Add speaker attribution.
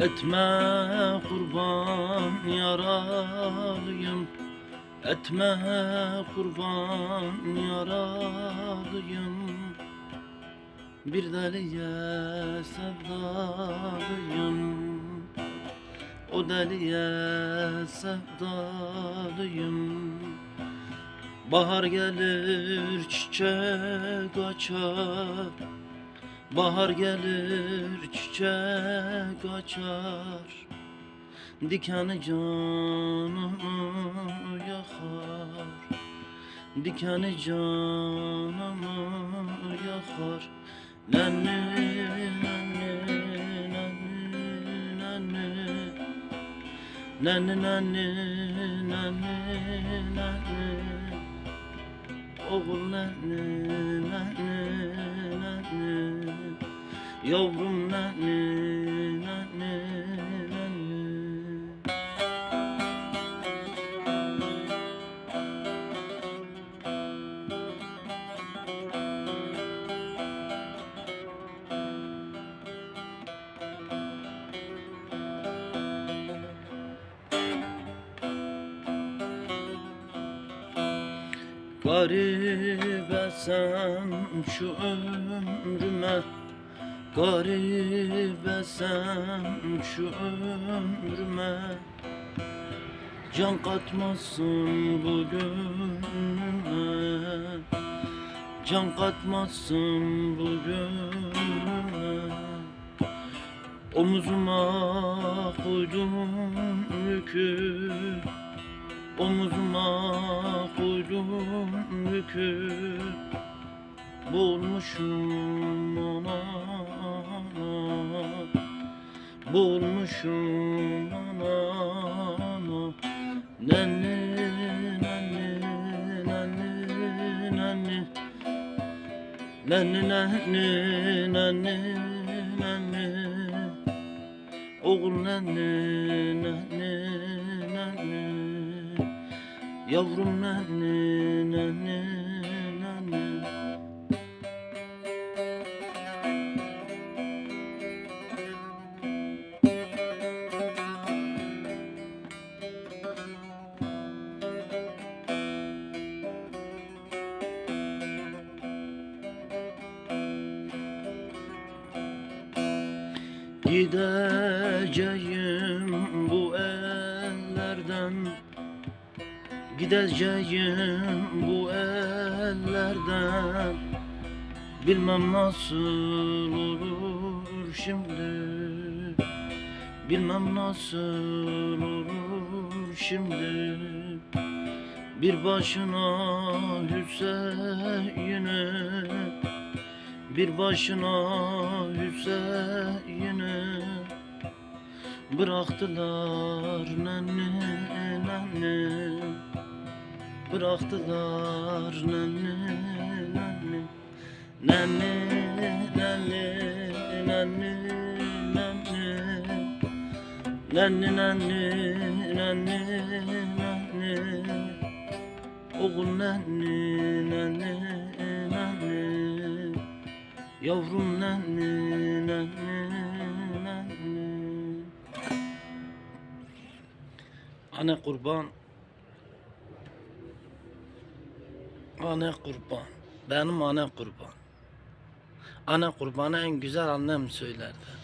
Speaker 1: Etme kurban yaralıyım. Etme kurban yaralıyım. Bir deliye sevdalıyım. O deliye sevdalıyım. Bahar gelir çiçek açar Bahar gelir çiçek açar Dikeni canımı yakar Dikeni canımı yakar Nenni nenni nenni nenni Nenni nenni nenni nenni Oğul nenni nenni nenni Yavrum nenni nenni nenni Garibe sen şu ömrüme Garibe sen şu ömrüme. Can katmazsın bu Can katmazsın bu Omuzuma koydum yükü Omuzuma koydum yükü Boğulmuşum ona. Boğulmuşum ona Nenni nenni nenni nenni Nenni nenni nenni nenni Oğul nenni nenni nenni Yavrum nenni nenni nenni Gideceğim Gideceğim bu ellerden. Bilmem nasıl olur şimdi. Bilmem nasıl olur şimdi. Bir başına Hüseyin'e Bir başına Hüseyin'e Bıraktılar nenni nenni Bıraktılar nenni nenni Nenni nenni nenni nenni Nenni nenni nenni Oğul nenni nenni nenni Yavrum nenni nenni nenni Anne kurban Anne kurban Benim anne kurban. Anne kurbanı en güzel annem söylerdi